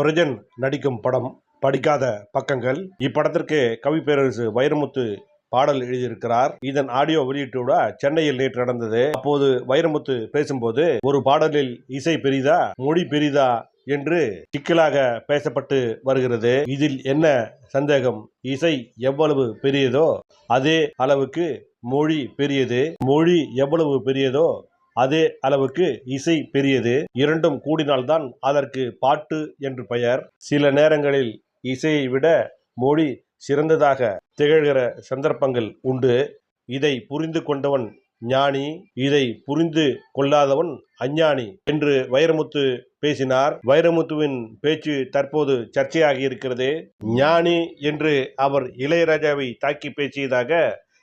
பிரஜன் நடிக்கும் படம் படிக்காத பக்கங்கள். இப்படத்திற்கு கவி பேரரசு வைரமுத்து பாடல் எழுதியிருக்கிறார். இதன் ஆடியோ வெளியீட்டு விழா சென்னையில் நேற்று நடந்தது. அப்போது வைரமுத்து பேசும்போது ஒரு பாடலில் இசை பெரிதா மொழி பெரிதா? என்று சிக்கலாக பேசப்பட்டு வருகிறது. இதில் என்ன சந்தேகம்? இசை எவ்வளவு பெரியதோ அதே அளவுக்கு மொழி பெரியது. மொழி எவ்வளவு பெரியதோ அதே அளவுக்கு இசை பெரியது. இரண்டும் கூடினால்தான் அதற்கு பாட்டு என்று பெயர். சில நேரங்களில் இசையை விட மொழி சிறந்ததாக திகழ்கிற சந்தர்ப்பங்கள் உண்டு. இதை புரிந்து கொண்டவன் ஞானி இதை புரிந்து கொள்ளாதவன் அஞ்ஞானி என்று வைரமுத்து பேசினார். வைரமுத்துவின் பேச்சு தற்போது சர்ச்சையாகி இருக்கிறது. ஞானி என்று அவர் இளையராஜாவை தாக்கி பேசியதாக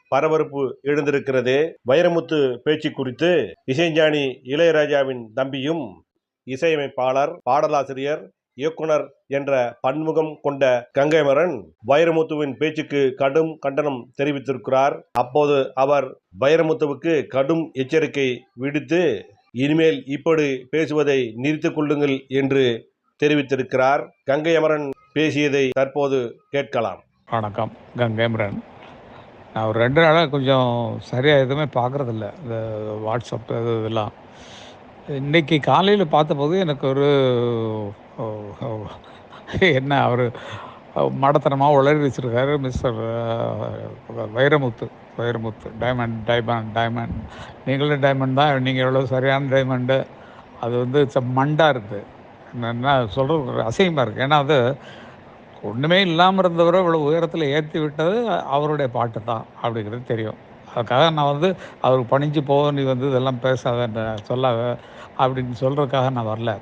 பரபரப்பு எழுந்திருக்கிறது. வைரமுத்து பேச்சு குறித்து இசைஞானி இளையராஜாவின் தம்பியும் இசையமைப்பாளர் பாடலாசிரியர் இயக்குனர் என்ற பன்முகம் கொண்ட கங்கைமரன் வைரமுத்துவின் பேச்சுக்கு கடும் கண்டனம் தெரிவித்திருக்கிறார். அப்போது அவர் வைரமுத்துவுக்கு கடும் எச்சரிக்கை விடுத்து இனிமேல் இப்படி பேசுவதை நிறுத்திக் கொள்ளுங்கள் என்று தெரிவித்திருக்கிறார். கங்கை அமரன் பேசியதை தற்போது கேட்கலாம். வணக்கம். கங்கேம்ரன். நான் ஒரு ரெண்டு நாளாக கொஞ்சம் சரியாக எதுவுமே பார்க்குறதில்ல இந்த வாட்ஸ்அப் இது இதெல்லாம். இன்றைக்கி காலையில் பார்த்தபோது எனக்கு ஒரு என்ன அவர் மடத்தனமாக உளறி வச்சுருக்காரு mister Vairamuthu Vairamuthu diamond diamond diamond நீங்களும் டைமண்ட் தான் நீங்கள் எவ்வளோ சரியான டைமண்டு அது வந்து ச மண்டாக இருக்குது என்ன சொல்கிறது அசிங்கமாக இருக்குது ஏன்னா அது ஒன்றுமே இல்லாமல் இருந்தவரை இவ்வளோ உயரத்தில் ஏற்றி விட்டது அவருடைய பாட்டு தான் அப்படிங்கிறது தெரியும். அதுக்காக நான் வந்து அவருக்கு பணிஞ்சு போக நீ வந்து இதெல்லாம் பேசாத சொல்லாத அப்படின்னு சொல்கிறதுக்காக நான் வரல.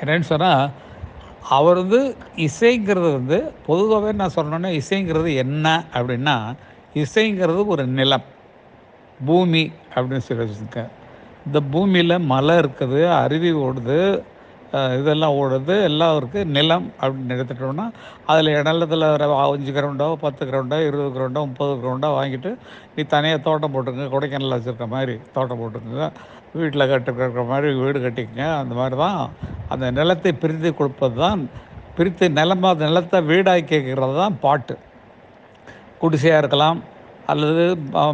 என்னன்னு சொன்னால் அவர் வந்து இசைங்கிறது வந்து பொதுவாகவே நான் சொன்னோன்னே இசைங்கிறது என்ன அப்படின்னா இசைங்கிறது ஒரு நிலம் பூமி அப்படின்னு சொல்லி வச்சுருக்கேன். இந்த பூமியில் மலை இருக்குது அருவி ஓடுது இதெல்லாம் ஓடுது. எல்லாம் இருக்குது நிலம் அப்படின்னு எடுத்துட்டோம்னா அதில் நிலத்தில் அஞ்சு கிரவுண்டோ பத்து கிரவுண்டோ இருபது கிரவுண்டோ முப்பது கிரவுண்டோ வாங்கிட்டு நீ தனியாக தோட்டம் போட்டுங்க கொடைக்கானல் வச்சுருக்க மாதிரி தோட்டம் போட்டுக்கங்க. வீட்டில் கட்டுக்கிற மாதிரி வீடு கட்டிக்கங்க. அந்த மாதிரி தான் அந்த நிலத்தை பிரித்து கொடுப்பது தான் பிரித்து நிலமா நிலத்தை வீடாக்கி கேட்குறது தான் பாட்டு. குடிசையாக இருக்கலாம் அல்லது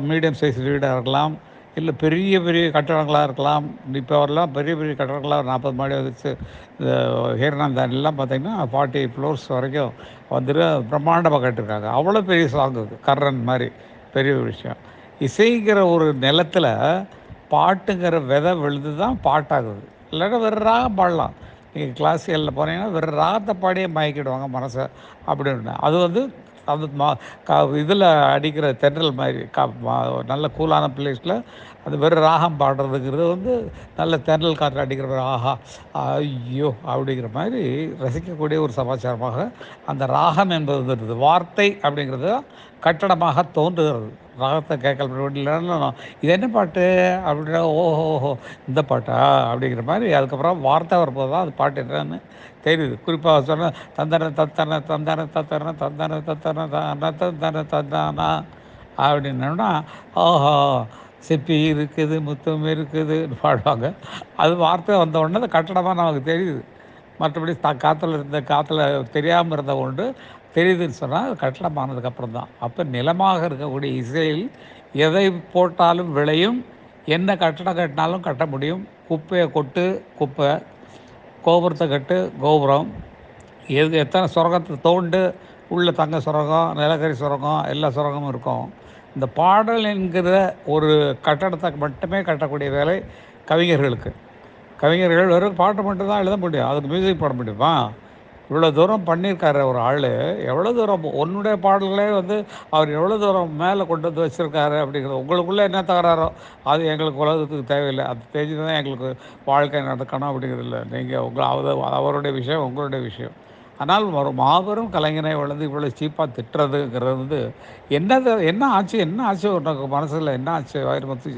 மீடியம் சைஸ் வீடாக இருக்கலாம் இல்லை பெரிய பெரிய கட்டடங்களாக இருக்கலாம். இப்போ வரலாம் பெரிய பெரிய கட்டடங்களாக நாற்பது மாடி வந்துச்சு. இந்த ஹீரனாந்தானிலாம் பார்த்திங்கன்னா ஃபார்ட்டி ஃப்ளோர்ஸ் வரைக்கும் வந்துட்டு பிரம்மாண்டமாக கட்டிருக்காங்க. அவ்வளோ பெரிய சாங் இருக்குது கர்ரன் மாதிரி பெரிய விஷயம். இசைங்கிற ஒரு நிலத்தில் பாட்டுங்கிற விதை விழுது தான் பாட்டாகுது. இல்லைன்னா வேறு ராகம் பாடலாம் நீங்கள் கிளாசிக்கலில் போனீங்கன்னா வெறும் ராகத்தை பாடியே மயக்கிடுவாங்க மனசை அப்படின்னு. அது வந்து அது மா கா இதில் அடிக்கிற தென்றல் மாதிரி கா மா- நல்ல கூலான பிளேஸில் அந்த வெறும் ராகம் பாடுறதுங்கிறது வந்து நல்ல தென்றல் காற்று அடிக்கிற மாதிரி ஆஹா ஐயோ அப்படிங்கிற மாதிரி ரசிக்கக்கூடிய ஒரு சமாச்சாரமாக அந்த ராகம் என்பது வந்துடுது வார்த்தை அப்படிங்கிறது கட்டடமாக தோன்றுகிறது. ராகத்தை கேட்கல இல்லைன்னா இது என்ன பாட்டு? அப்படின்னா ஓஹோ ஓஹோ இந்த பாட்டா? அப்படிங்கிற மாதிரி அதுக்கப்புறம் வார்த்தை வரும்போது தான் அது பாட்டு என்னன்னு தெரியுது குறிப்பாக சொன்னால் தந்தன தத்தன தந்தன தத்தன தந்தன தத்தன தான தந்தன தந்தானா அப்படின்னோம்னா ஓஹோ சிப்பி இருக்குது முத்தம் இருக்குதுன்னு பாடுவாங்க. அது வார்த்தை வந்த உடனே அது கட்டடமாக நமக்கு தெரியுது. மற்றபடி த காற்றுல இருந்த காற்றுல தெரியாமல் இருந்த ஒன்று தெரியுதுன்னு சொன்னால் அது கட்டடமானதுக்கப்புறம் தான். அப்போ நிலமாக இருக்கக்கூடிய இசையில் எதை போட்டாலும் விளையும் என்ன கட்டடம் கட்டினாலும் கட்ட முடியும். குப்பையை கொட்டு குப்பை கோபுரத்தை கட்டு கோபுரம். எது எத்தனை சுரங்கத்தை தோண்டு உள்ள தங்க சுரங்கம் நிலக்கரி சுரங்கம் எல்லா சுரங்கமும் இருக்கும். இந்த பாடல் என்கிற ஒரு கட்டடத்தை மட்டுமே கட்டக்கூடிய வேலை கவிஞர்களுக்கு. கவிஞர்கள் வெறும் பாட்டு மட்டும்தான் எழுத முடியும். அதுக்கு மியூசிக் போட முடியுமா? இவ்வளோ தூரம் பண்ணியிருக்காரு ஒரு ஆள். எவ்வளோ தூரம் உன்னுடைய பாடல்களே வந்து அவர் எவ்வளோ தூரம் மேலே கொண்டு வந்து வச்சுருக்காரு அப்படிங்கிறது உங்களுக்குள்ளே என்ன தகராறோ அது எங்களுக்கு உலகத்துக்கு தேவையில்லை. அது தெரிஞ்சு தான் எங்களுக்கு வாழ்க்கை நடக்கணும் அப்படிங்கிறது இல்லை. நீங்கள் உங்களை அவர் அவருடைய விஷயம் உங்களுடைய விஷயம். ஆனால் ஒரு மாபெரும் கலைஞனை வளர்ந்து இவ்வளோ சீப்பாக திட்டுறதுங்கிறது வந்து என்னது என்ன ஆச்சு என்ன ஆச்சு உனக்கு மனசில்? என்ன ஆச்சு? வைரமுத்து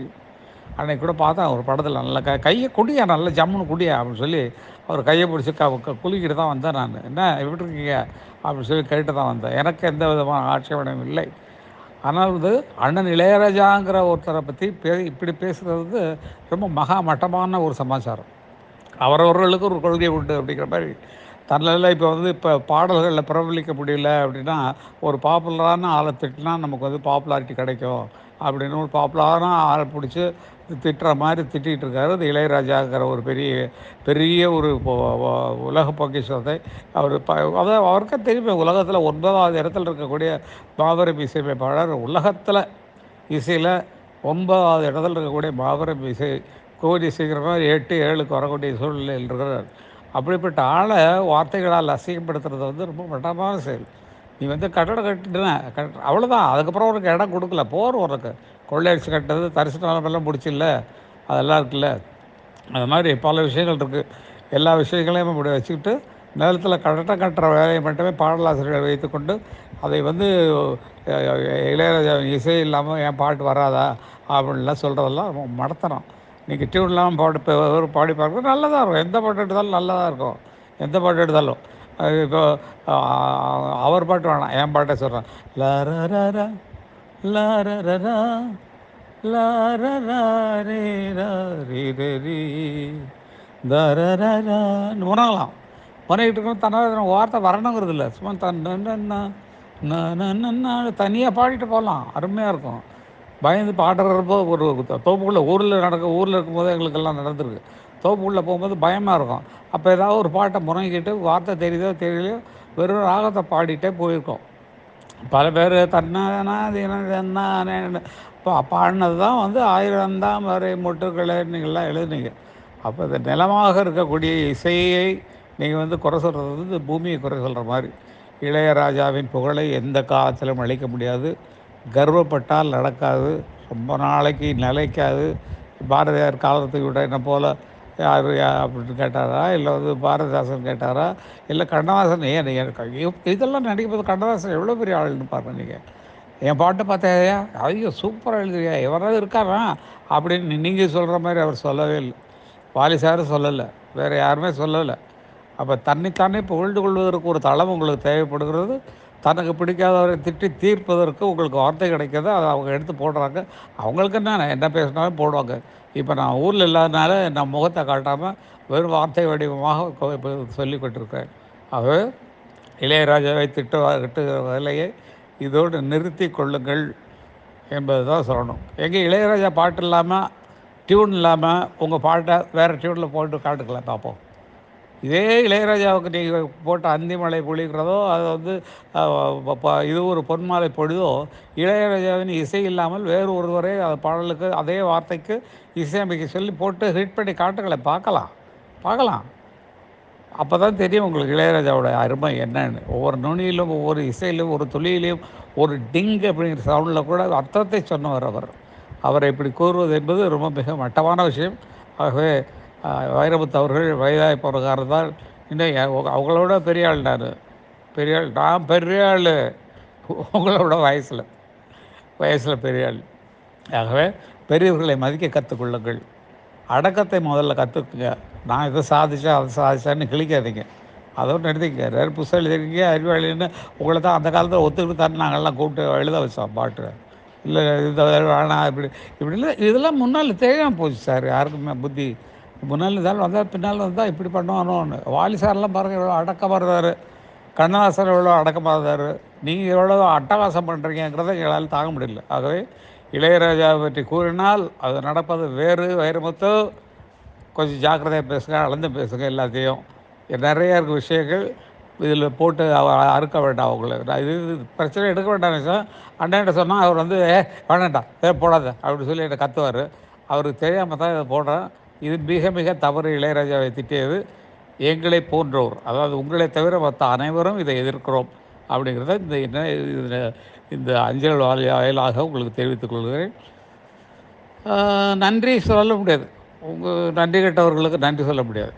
அன்னைக்கு கூட பார்த்தேன் ஒரு படத்தில் நல்ல க கையை குடியா நல்ல ஜம்முன்னு குடியா அப்படின்னு சொல்லி அவர் கையை பிடிச்சி க குலுக்கிட்டு தான் வந்தேன் நான். என்ன எப்படி இருக்கீங்க? அப்படின்னு சொல்லி கேட்டு தான் வந்தேன். எனக்கு எந்த விதமான ஆட்சேபனையும் இல்லை. ஆனால் வந்து அண்ணன் இளையராஜாங்கிற ஒருத்தரை பற்றி பே இப்படி பேசுகிறது ரொம்ப மகா மட்டமான ஒரு சமாச்சாரம். அவரவர்களுக்கு ஒரு கொள்கை உண்டு அப்படிங்கிற மாதிரி தன்னால் இப்போ வந்து இப்போ பாடல்களில் பிரபலிக்க முடியல அப்படின்னா ஒரு பாப்புலரான ஆளை திட்டினா நமக்கு வந்து பாப்புலாரிட்டி கிடைக்கும் அப்படின்னு ஒரு பாப்புலரான ஆளை பிடிச்சி திட்டுற மாதிரி திட்டிகிட்டு இருக்காரு. அது இளையராஜாங்கிற ஒரு பெரிய பெரிய ஒரு உலக பொக்கிஷத்தை அவர் ப அதாவது அவருக்கே தெரியுமே உலகத்தில் ஒன்பதாவது இடத்துல இருக்கக்கூடிய மாபெரும் இசையமைப்பாளர் உலகத்தில் இசையில் ஒன்பதாவது இடத்துல இருக்கக்கூடிய மாபெரும் இசை கோடி சீக்கிரமாக எட்டு ஏழுக்கு வரக்கூடிய சூழ்நிலையில் இருக்கிறார். அப்படிப்பட்ட ஆளை வார்த்தைகளால் அசிங்கப்படுத்துறது வந்து ரொம்ப மட்டமான செயல். நீ வந்து கட்டடம் கட்டின கட்ட அவ்வளோதான் அதுக்கப்புறம் உனக்கு இடம் கொடுக்கல. போர் உனக்கு கொள்ளையடிச்சு கட்டுறது தரிசு நிலமெல்லாம் முடிச்சில்ல. அதெல்லாம் இருக்குல்ல. அது மாதிரி பல விஷயங்கள் இருக்குது எல்லா விஷயங்களையும் இப்படி வச்சுக்கிட்டு நிலத்தில் கட்டடம் கட்டுற வேலையை மட்டுமே பாடலாசிரியர்கள் வைத்துக்கொண்டு அதை வந்து இளையராஜா இசை இல்லாமல் என் பாட்டு வராதா? அப்படின்லாம் சொல்கிறதெல்லாம் மடத்தனம். நீங்கள் டியூன் இல்லாமல் பாட்டு ஒரு பாடி பார்க்க நல்லதாக இருக்கும் எந்த பாட்டு எடுத்தாலும் நல்லதாக இருக்கும் எந்த பாட்டு எடுத்தாலும் அது இப்போ அவர் பாட்டு வேணாம் என் பாட்டை சொல்கிறேன் லரரரா லரரரா லாரரே தரரரான்னு இருக்கணும் தன்னால் வார்த்தை வரணுங்கிறது இல்லை சும்மா தன் தனியாக பாடிட்டு போகலாம் அருமையாக இருக்கும் பயந்து பாடுறப்போ ஒரு தோப்புக்குள்ளே ஊரில் நடக்க ஊரில் இருக்கும்போது எங்களுக்கெல்லாம் நடந்திருக்கு. தோப்புக்குள்ளே போகும்போது பயமாக இருக்கும். அப்போ ஏதாவது ஒரு பாட்டை முறங்கிக்கிட்டு வார்த்தை தெரியுதோ தெரியலையோ வெறும் ராகத்தை பாடிட்டே போயிருக்கோம். பல பேர் தன்னானா பா பாடினது தான் வந்து ஆயிரம் தான் வரை முட்டுக்களை நீங்கள்லாம் எழுதுனீங்க. அப்போ இந்த நிலமாக இருக்கக்கூடிய இசையை நீங்கள் வந்து குறை சொல்கிறது வந்து இந்த பூமியை குறை சொல்கிற மாதிரி. இளையராஜாவின் புகழை எந்த காலத்திலும் அழிக்க முடியாது. கர்வப்பட்டால் நடக்காது. ரொம்ப நாளைக்கு நிலைக்காது. பாரதியார் காலத்தை விட என்ன போல் யார் யா- அப்படின்னு கேட்டாரா? இல்லை வந்து பாரதிதாசன் கேட்டாரா? இல்லை கண்ணதாசன்? ஏன் நீங்கள் இதெல்லாம் நடிக்கும்போது கண்ணதாசன் எவ்வளோ பெரிய ஆளுன்னு பாருங்க நீங்கள் என் பாட்டை பார்த்தாயா? ஐயோ சூப்பராக எழுதுறியா? எவராவது இருக்காரா? அப்படின்னு நீங்கள் சொல்கிற மாதிரி அவர் சொல்லவே இல்லை. வாலிசாரும் சொல்லலை. வேறு யாருமே சொல்லலை. அப்போ தன்னைத்தானே புகழ்ந்து கொள்வதற்கு ஒரு தளம் உங்களுக்கு தேவைப்படுகிறது. தனக்கு பிடிக்காதவரை திட்டி தீர்ப்பதற்கு உங்களுக்கு வார்த்தை கிடைக்கிறது அதை அவங்க எடுத்து போடுறாங்க. அவங்களுக்கு என்ன என்ன பேசினாலும் போடுவாங்க. இப்போ நான் ஊரில் இல்லாதனால நான் முகத்தை காட்டாமல் வெறும் வார்த்தை வடிவமாக சொல்லிக்கொண்டிருக்கேன் சொல்லிக் ஆகவே இளையராஜாவை திட்டு திட்டுகிற வேலையை இதோடு நிறுத்தி கொள்ளுங்கள் என்பது தான் சொல்லணும். எங்கள் இளையராஜா பாட்டு இல்லாமல் டியூன் இல்லாமல் உங்கள் பாட்டை வேறு டியூனில் போட்டு காட்டுக்கலாம் பார்ப்போம். இதே இளையராஜாவுக்கு நீங்கள் போட்ட அந்திமலை பொழிகிறதோ அது வந்து இது ஒரு பொன்மாலை பொழுதோ இளையராஜாவின் இசை இல்லாமல் வேறு ஒருவரே அது பாடலுக்கு அதே வார்த்தைக்கு இசையமைக்க சொல்லி போட்டு ஹிட் பண்ணி காட்டுகளை பார்க்கலாம் பார்க்கலாம். அப்போ தான் தெரியும் உங்களுக்கு இளையராஜாவோட அருமை என்னன்னு. ஒவ்வொரு நுனியிலும் ஒவ்வொரு இசையிலும் ஒரு துளியிலையும் ஒரு டிங் அப்படிங்கிற சவுண்டில் கூட அர்த்தத்தை சொன்னவர் அவர். அவரை இப்படி கூறுவது என்பது ரொம்ப மிக மட்டமான விஷயம். ஆகவே வைரமுத்து அவர்கள் வயதாய் போகிற காரணத்தால் இன்னும் அவங்களோட பெரிய ஆள் நான். பெரிய ஆள் நான் பெரிய ஆள். உங்களோட வயசில் வயசில் பெரிய ஆள். ஆகவே பெரியவர்களை மதிக்க கற்றுக்கொள்ளுங்கள். அடக்கத்தை முதல்ல கற்றுக்குங்க. நான் இதை சாதிச்சேன் அதை சாதிச்சேன்னு கிழிக்காதீங்க. அதோடு நிறுத்திங்க வேறு புதுசாக எழுதிருக்கீங்க அறிவாளின்னு உங்களை தான் அந்த காலத்தில் ஒத்துக்கிட்டு தான் நாங்கள்லாம் கூப்பிட்டு எழுத வச்சோம் பாட்டு. இல்லை இந்த வேணாம் இப்படி இப்படி இல்லை இதெல்லாம் முன்னால் தெரியாமல் போச்சு சார். யாருக்குமே புத்தி முன்னால் இருந்தாலும் வந்தால் பின்னால் வந்தால் இப்படி பண்ணுவானோன்னு. வாலி சார்லாம் பாருங்கள் எவ்வளோ அடக்கமாக இருந்தார். கண்ணதாசர் எவ்வளோ அடக்கமாக இருந்தார். நீங்கள் எவ்வளோ அட்டகாசம் பண்ணுறீங்கிறத எங்களால் தாங்க முடியல. ஆகவே இளையராஜாவை பற்றி கூறினால் அது நடப்பது வேறு வைரமுத்து கொஞ்சம் ஜாக்கிரதையாக பேசுங்க அளந்து பேசுங்க எல்லாத்தையும். நிறைய இருக்க விஷயங்கள். இதில் போட்டு அவ அறுக்க வேண்டாம் அவங்கள. நான் இது பிரச்சனை எடுக்க வேண்டாம் விஷயம் அண்ணன்ட்ட சொன்னால் அவர் வந்து ஏ வேணாண்டா ஏ போடாத அப்படின்னு சொல்லி என்னை கத்துவார். அவருக்கு தெரியாமல் தான் இதை போடுறேன். இது மிக மிக தவறு இளையராஜாவை திட்டியது. எங்களை போன்றோர் அதாவது உங்களை தவிர மற்ற அனைவரும் இதை எதிர்க்கிறோம் அப்படிங்கிறத இந்த என்ன இந்த அஞ்சல் வாயிலாக உங்களுக்கு தெரிவித்துக் கொள்கிறேன். நன்றி சொல்ல முடியாது உங்கள் நன்றி கேட்டவர்களுக்கு நன்றி சொல்ல முடியாது.